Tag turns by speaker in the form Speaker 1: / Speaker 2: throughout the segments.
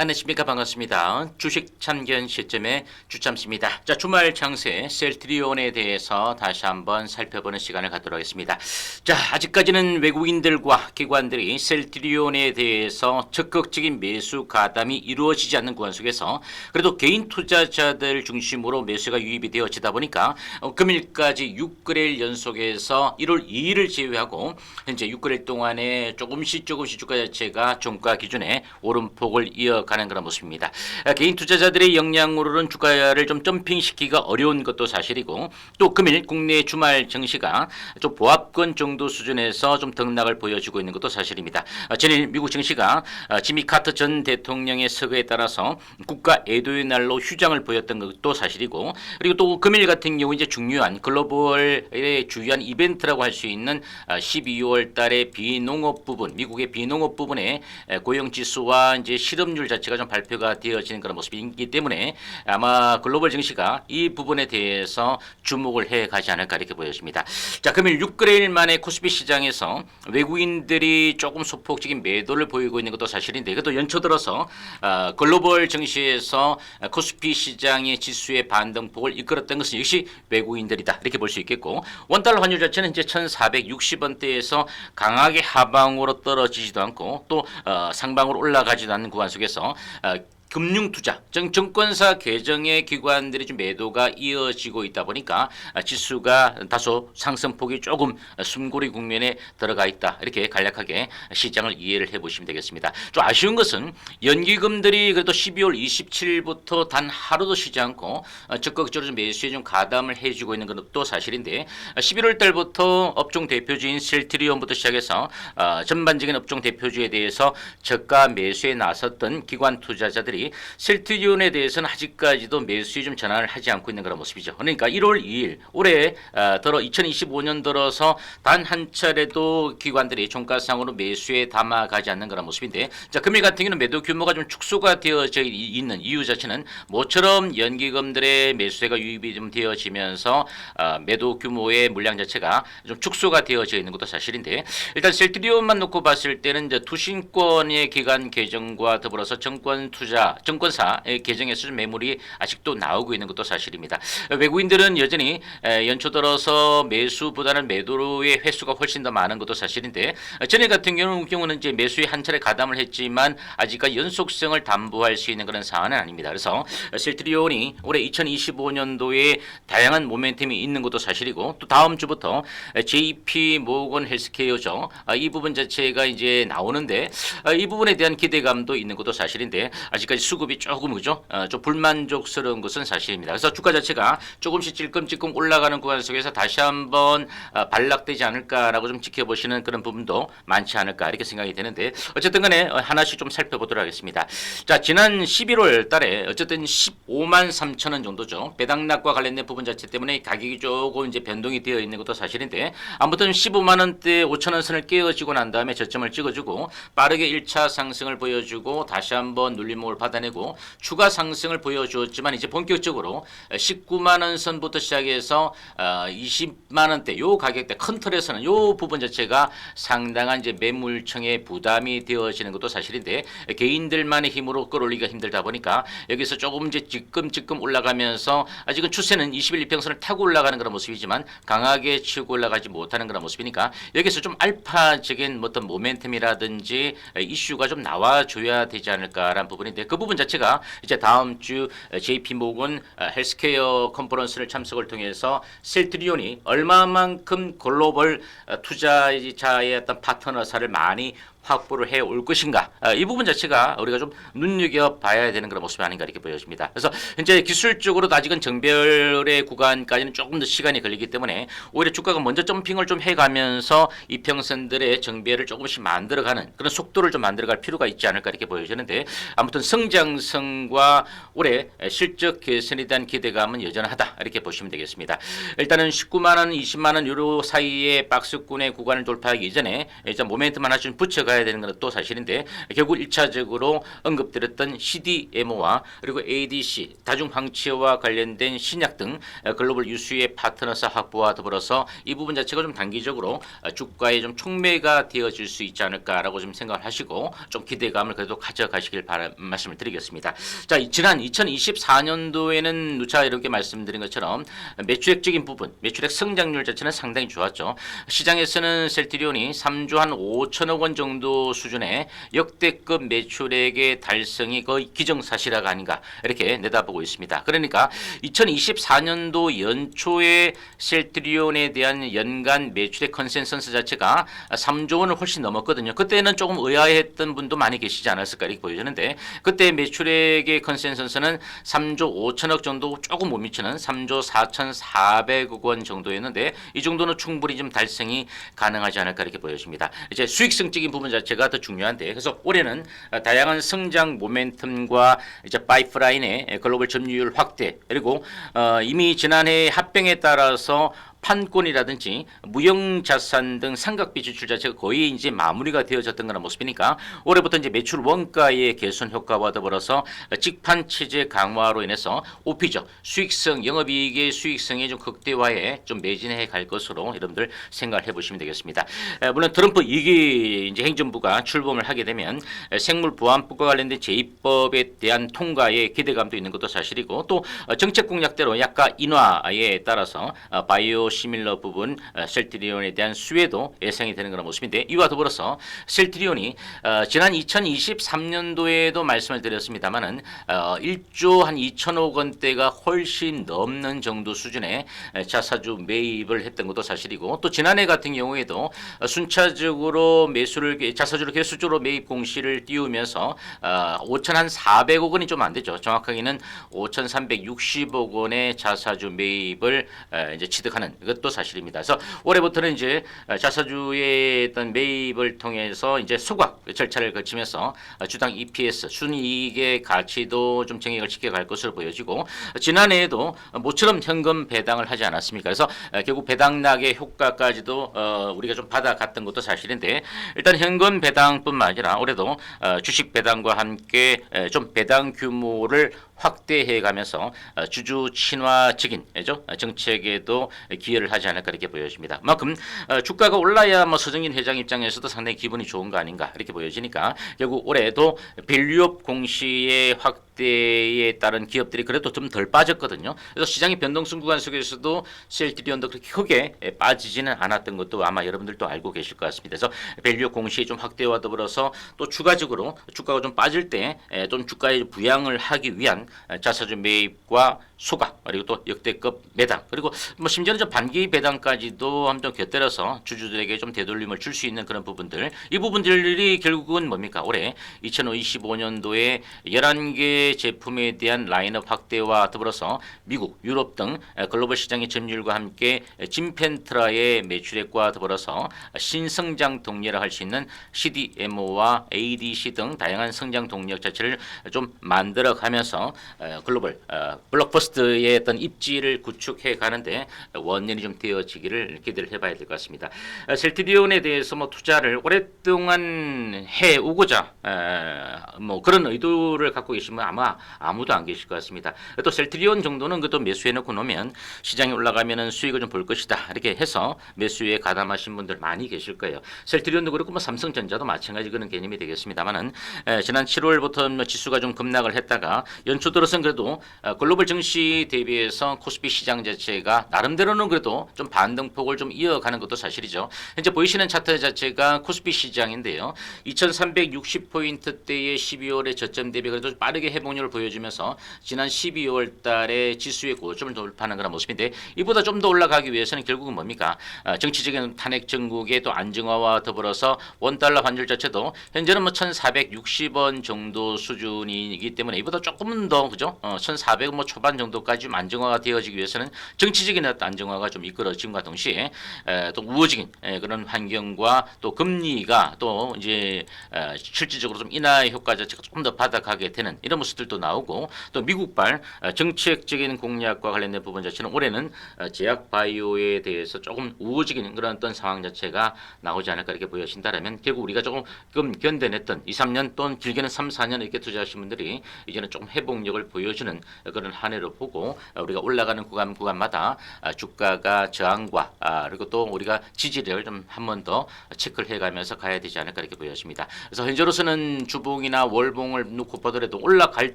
Speaker 1: 안녕하십니까 반갑습니다. 주식 참견 시점의 주참씨입니다. 자 주말 장세 셀트리온에 대해서 다시 한번 살펴보는 시간을 갖도록 하겠습니다. 자 아직까지는 외국인들과 기관들이 셀트리온에 대해서 적극적인 매수 가담이 이루어지지 않는 구간 속에서 그래도 개인 투자자들 중심으로 매수가 유입이 되어지다 보니까 어, 금일까지 6거래일 연속에서 1월 2일을 제외하고 현재 6거래일 동안에 조금씩 조금씩 주가 자체가 종가 기준에 오름폭을 이어 가는 그런 모습입니다. 아, 개인 투자자들의 역량으로는 주가를 좀 점핑시키기가 어려운 것도 사실이고 또 금일 국내 주말 증시가 좀 보합권 정도 수준에서 좀 등락을 보여주고 있는 것도 사실입니다. 아, 전일 미국 증시가 아, 지미 카터 전 대통령의 서거에 따라서 국가 애도의 날로 휴장을 보였던 것도 사실이고 그리고 또 금일 같은 경우 이제 중요한 글로벌의 주요한 이벤트라고 할 수 있는 12월 달에 비농업 부분 미국의 비농업 부분의 고용 지수와 이제 실업률 자체가 좀 발표가 되어지는 그런 모습이기 때문에 아마 글로벌 증시가 이 부분에 대해서 주목을 해 가지 않을까 이렇게 보여집니다. 자, 금일 6거래일 만에 코스피 시장에서 외국인들이 조금 소폭적인 매도를 보이고 있는 것도 사실인데 그것도 연초 들어서 어, 글로벌 증시에서 코스피 시장의 지수의 반등폭을 이끌었던 것은 역시 외국인들이다 이렇게 볼 수 있겠고 원달러 환율 자체는 이제 1,460원대에서 강하게 하방으로 떨어지지도 않고 또 어, 상방으로 올라가지도 않는 구간 속에서 어, 금융 투자, 정, 정권사 계정의 기관들이 좀 매도가 이어지고 있다 보니까 아, 지수가 다소 상승폭이 조금 숨고리 국면에 들어가 있다. 이렇게 간략하게 시장을 이해를 해 보시면 되겠습니다. 좀 아쉬운 것은 연기금들이 그래도 12월 27일부터 단 하루도 쉬지 않고 어, 적극적으로 좀 매수에 좀 가담을 해주고 있는 것도 사실인데 11월 달부터 업종 대표주인 셀트리온부터 시작해서 어, 전반적인 업종 대표주에 대해서 저가 매수에 나섰던 기관 투자자들이 셀트리온에 대해서는 아직까지도 매수에 좀 전환을 하지 않고 있는 그런 모습이죠. 그러니까 1월 2일 올해 어, 들어 2025년 들어서 단 한 차례도 기관들이 종가상으로 매수에 담아가지 않는 그런 모습인데 자 금일 같은 경우는 매도 규모가 좀 축소가 되어져 이- 있는 이유 자체는 모처럼 연기금들의 매수세가 유입이 좀 되어지면서 어, 매도 규모의 물량 자체가 좀 축소가 되어져 있는 것도 사실인데 일단 셀트리온만 놓고 봤을 때는 이제 투신권의 기관 계정과 더불어서 정권 투자 정권사의 계정에서 좀 매물이 아직도 나오고 있는 것도 사실입니다. 외국인들은 여전히 에, 연초 들어서 매수보다는 매도의 횟수가 훨씬 더 많은 것도 사실인데 어, 전에 같은 경우는, 이제 매수에 한 차례 가담을 했지만 아직까지 연속성을 담보할 수 있는 그런 상황은 아닙니다. 그래서 셀트리온이 올해 2025년도에 다양한 모멘텀이 있는 것도 사실이고 또 다음 주부터 JP 모건 헬스케어죠. 아, 이 부분 자체가 이제 나오는데 아, 이 부분에 대한 기대감도 있는 것도 사실인데 아직까지 수급이 조금 그죠? 어, 좀 불만족스러운 것은 사실입니다. 그래서 주가 자체가 조금씩 찔끔찔끔 올라가는 구간 속에서 다시 한번 아, 반락되지 않을까라고 좀 지켜보시는 그런 부분도 많지 않을까 이렇게 생각이 되는데 어쨌든 간에 어, 하나씩 좀 살펴보도록 하겠습니다. 자, 지난 11월 달에 어쨌든 15만 3천 원 정도죠. 배당락과 관련된 부분 자체 때문에 가격이 조금 이제 변동이 되어 있는 것도 사실인데 아무튼 15만 원대 5천 원 선을 깨어지고 난 다음에 저점을 찍어주고 빠르게 1차 상승을 보여주고 다시 한번 눌림목을 받 아내고 추가 상승을 보여주었지만 이제 본격적으로 19만 원 선부터 시작해서 20만 원대 요 가격대 큰 틀에서는 요 부분 자체가 상당한 이제 매물청의 부담이 되어지는 것도 사실인데 개인들만의 힘으로 끌어올리기가 힘들다 보니까 여기서 조금 이제 지금 지금 올라가면서 아직은 추세는 21 이평선을 타고 올라가는 그런 모습이지만 강하게 치고 올라가지 못하는 그런 모습이니까 여기서 좀 알파적인 어떤 모멘텀이라든지 이슈가 좀 나와줘야 되지 않을까라는 부분인데 그 부분 자체가 이제 다음 주 JP 모건 헬스케어 컨퍼런스를 참석을 통해서 셀트리온이 얼마만큼 글로벌 어, 투자자의 어떤 파트너사를 많이 확보를 해 올 것인가 아, 이 부분 자체가 우리가 좀 눈여겨 봐야 되는 그런 모습이 아닌가 이렇게 보여집니다. 그래서 현재 기술적으로도 아직은 정별의 구간까지는 조금 더 시간이 걸리기 때문에 오히려 주가가 먼저 점핑을 좀 해가면서 이평선들의 정배를 조금씩 만들어가는 그런 속도를 좀 만들어갈 필요가 있지 않을까 이렇게 보여지는데 아무튼 성장성과 올해 실적 개선에 대한 기대감은 여전하다 이렇게 보시면 되겠습니다. 일단은 19만 원, 20만 원 유로 사이의 박스권의 구간을 돌파하기 이전에 일단 모멘텀 하나 좀 붙여가야 되는 건또 사실인데 결국 1차적으로 언급드렸던 CDMO와 그리고 ADC 다중황체와 관련된 신약 등 글로벌 유수의 파트너사 확보와 더불어서 이 부분 자체가 좀 단기적으로 주가에 좀 촉매가 되어질 수 있지 않을까라고 좀 생각을 하시고 좀 기대감을 그래도 가져가시길 바라 말씀을. 드리겠습니다. 자, 이- 지난 2024년도에는 누차 이렇게 말씀드린 것처럼 매출액적인 부분, 매출액 성장률 자체는 상당히 좋았죠. 시장에서는 셀트리온이 3조 한 5천억 원 정도 수준의 역대급 매출액의 달성이 거의 기정사실화가 아닌가 이렇게 내다보고 있습니다. 그러니까 2024년도 연초에 셀트리온에 대한 연간 매출액 컨센서스 자체가 3조 원을 훨씬 넘었거든요. 그때는 조금 의아해했던 분도 많이 계시지 않았을까 이렇게 보여지는데 그때 매출액의 컨센서스는 3조 5천억 정도 조금 못 미치는 3조 4,400억 원 정도였는데 이 정도는 충분히 좀 달성이 가능하지 않을까 이렇게 보여집니다. 이제 수익성적인 부분 자체가 더 중요한데 그래서 올해는 어, 다양한 성장 모멘텀과 이제 파이프라인의 글로벌 점유율 확대 그리고 어, 이미 지난해 합병에 따라서 판권이라든지 무형자산 등 상각비 지출 자체가 거의 이제 마무리가 되어졌던 그런 모습이니까 올해부터 이제 매출 원가의 개선 효과와 더불어서 직판 체제 강화로 인해서 오피죠 수익성 영업이익의 수익성의 좀 극대화에 좀 매진해 갈 것으로 여러분들 생각을 해보시면 되겠습니다. 에, 물론 트럼프 이기 이제 행정부가 출범을 하게 되면 에, 생물 보안법과 관련된 제2법에 대한 통과에 기대감도 있는 것도 사실이고 또 어, 정책 공약대로 약간 인하에 따라서 어, 바이오 시밀러 부분 어, 셀트리온에 대한 수혜도 예상이 되는 그런 모습인데 이와 더불어서 셀트리온이 어, 지난 2023년도에도 말씀을 드렸습니다만은 어, 1조 한 2천억 원대가 훨씬 넘는 정도 수준의 에, 자사주 매입을 했던 것도 사실이고 또 지난해 같은 경우에도 어, 순차적으로 매수를 자사주를 개수적으로 매입 공시를 띄우면서 어, 5천 한 400억 원이 좀 안 되죠. 정확하게는 5,360억 원의 자사주 매입을 에, 이제 취득하는 이것도 사실입니다. 그래서 올해부터는 이제 어, 자사주의 어떤 매입을 통해서 이제 소각 절차를 거치면서 어, 주당 EPS 순이익의 가치도 좀 정액을 지켜갈 것으로 보여지고 어, 지난해에도 모처럼 현금 배당을 하지 않았습니까? 그래서 어, 결국 배당락의 효과까지도 어, 우리가 좀 받아갔던 것도 사실인데 일단 현금 배당뿐만 아니라 올해도 어, 주식 배당과 함께 에, 좀 배당 규모를 확대해 가면서 어, 주주 친화적인 죠 정책에도 기여를 하지 않을까 이렇게 보여집니다. 그만큼 어, 주가가 올라야 뭐 서정인 회장 입장에서도 상당히 기분이 좋은 거 아닌가 이렇게 보여지니까 결국 올해도 밸류업 공시의 확 대에 따른 기업들이 그래도 좀 덜 빠졌거든요. 그래서 시장의 변동성 구간 속에서도 셀트리온도 그렇게 크게 에, 빠지지는 않았던 것도 아마 여러분들도 알고 계실 것 같습니다. 그래서 밸류업 공시의 좀 확대와 더불어서 또 추가적으로 주가가 좀 빠질 때 좀 주가에 부양을 하기 위한 에, 자사주 매입과 소각 그리고 또 역대급 매당 그리고 뭐 심지어는 좀 반기 배당까지도 한번 곁들여서 주주들에게 좀 되돌림을 줄 수 있는 그런 부분들 이 부분들이 결국은 뭡니까 올해 2025년도에 11개 제품에 대한 라인업 확대와 더불어서 미국, 유럽 등 글로벌 시장의 점유율과 함께 진펜트라의 매출액과 더불어서 신성장 동력을 할 수 있는 CDMO와 ADC 등 다양한 성장 동력 자체를 좀 만들어 가면서 어, 글로벌 어, 블록버스터의 어떤 입지를 구축해 가는데 원년이 좀 되어지기를 기대를 해봐야 될 것 같습니다. 어, 셀트리온에 대해서 뭐 투자를 오랫동안 해 오고자 어, 뭐 그런 의도를 갖고 계시면 아마 아무도 안 계실 것 같습니다. 또 셀트리온 정도는 그또 매수해 놓고 놓으면 시장이 올라가면은 수익을 좀 볼 것이다 이렇게 해서 매수에 가담하신 분들 많이 계실 거예요. 셀트리온도 그렇고 뭐 삼성전자도 마찬가지 그런 개념이 되겠습니다만은 에, 지난 7월부터 뭐 지수가 좀 급락을 했다가 연초 들어서는 그래도 어, 글로벌 증시 대비해서 코스피 시장 자체가 나름대로는 그래도 좀 반등폭을 좀 이어가는 것도 사실이죠. 현재 보이시는 차트 자체가 코스피 시장인데요. 2,360포인트대의 12월의 저점 대비 그래도 빠르게 회복 률을 보여주면서 지난 12월 달에 지수의 고점을 돌파하는 그런 모습인데 이보다 좀 더 올라가기 위해서는 결국은 뭡니까? 아, 정치적인 탄핵 정국의 또 안정화와 더불어서 원달러 환율 자체도 현재는 뭐 1,460원 정도 수준이기 때문에 이보다 조금은 더 그죠? 어, 1,400뭐 초반 정도까지 좀 안정화가 되어지기 위해서는 정치적인 안정화가 좀 이끌어짐과 동시에 에, 또 우호적인 에, 그런 환경과 또 금리가 또 이제 에, 실질적으로 좀 인하 효과 자체가 조금 더 바닥하게 되는 이런 모습 들도 나오고 또 미국발 어, 정책적인 공약과 관련된 부분 자체는 올해는 어, 제약 바이오에 대해서 조금 우호적인 그런 어떤 상황 자체가 나오지 않을까 이렇게 보여진다라면 결국 우리가 조금 견뎌냈던 2, 3년 또는 길게는 3, 4년 이렇게 투자하신 분들이 이제는 조금 회복력을 보여주는 그런 한 해를 보고 어, 우리가 올라가는 구간 구간마다 아, 주가가 저항과 아, 그리고 또 우리가 지지를 좀 한 번 더 체크를 해가면서 가야 되지 않을까 이렇게 보여집니다. 그래서 현재로서는 주봉이나 월봉을 놓고 보더라도 올라가 올라갈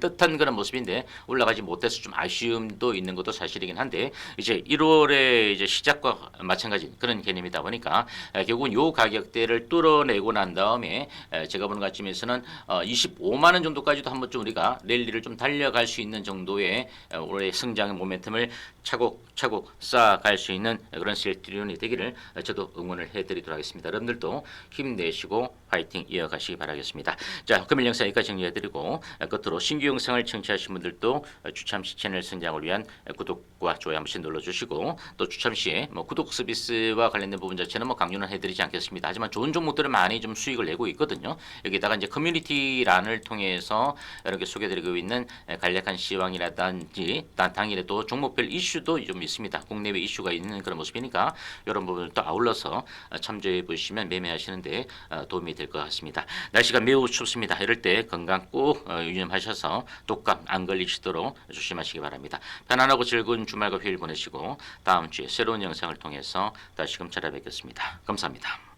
Speaker 1: 듯한 그런 모습인데 올라가지 못해서 좀 아쉬움도 있는 것도 사실이긴 한데 이제 1월에 이제 시작과 마찬가지 그런 개념이다 보니까 에, 결국은 요 가격대를 뚫어내고 난 다음에 에, 제가 보는 관점에서는 어, 25만 원 정도까지도 한번 좀 우리가 랠리를 좀 달려갈 수 있는 정도의 에, 올해 성장의 모멘텀을 차곡차곡 쌓아갈 수 있는 그런 셀트리온이 되기를 어, 저도 응원을 해드리도록 하겠습니다. 여러분들도 힘내시고 파이팅 이어가시기 바라겠습니다. 자, 금일 영상 여기까지 정리해드리고 어, 끝으로 신규 영상을 청취하신 분들도 어, 주참시 채널 성장을 위한 어, 구독과 좋아요 한 번씩 눌러주시고 또 주참시에 뭐 구독 서비스와 관련된 부분 자체는 뭐 강조는 해드리지 않겠습니다. 하지만 좋은 종목들을 많이 좀 수익을 내고 있거든요. 여기다가 이제 커뮤니티란을 통해서 이렇게 소개드리고 있는 에, 간략한 시황이라든지 단 당일에 또 종목별 이슈도 좀 있습니다. 국내외 이슈가 있는 그런 모습이니까 이런 부분을 또 아울러서 어, 참조해 보시면 매매하시는데 어, 도움이 될 것 같습니다. 날씨가 매우 춥습니다. 이럴 때 건강 꼭 어, 유념하셔 서 독감 안 걸리시도록 조심하시기 바랍니다. 편안하고 즐거운 주말과 휴일 보내시고 다음 주에 새로운 영상을 통해서 다시금 찾아뵙겠습니다. 감사합니다.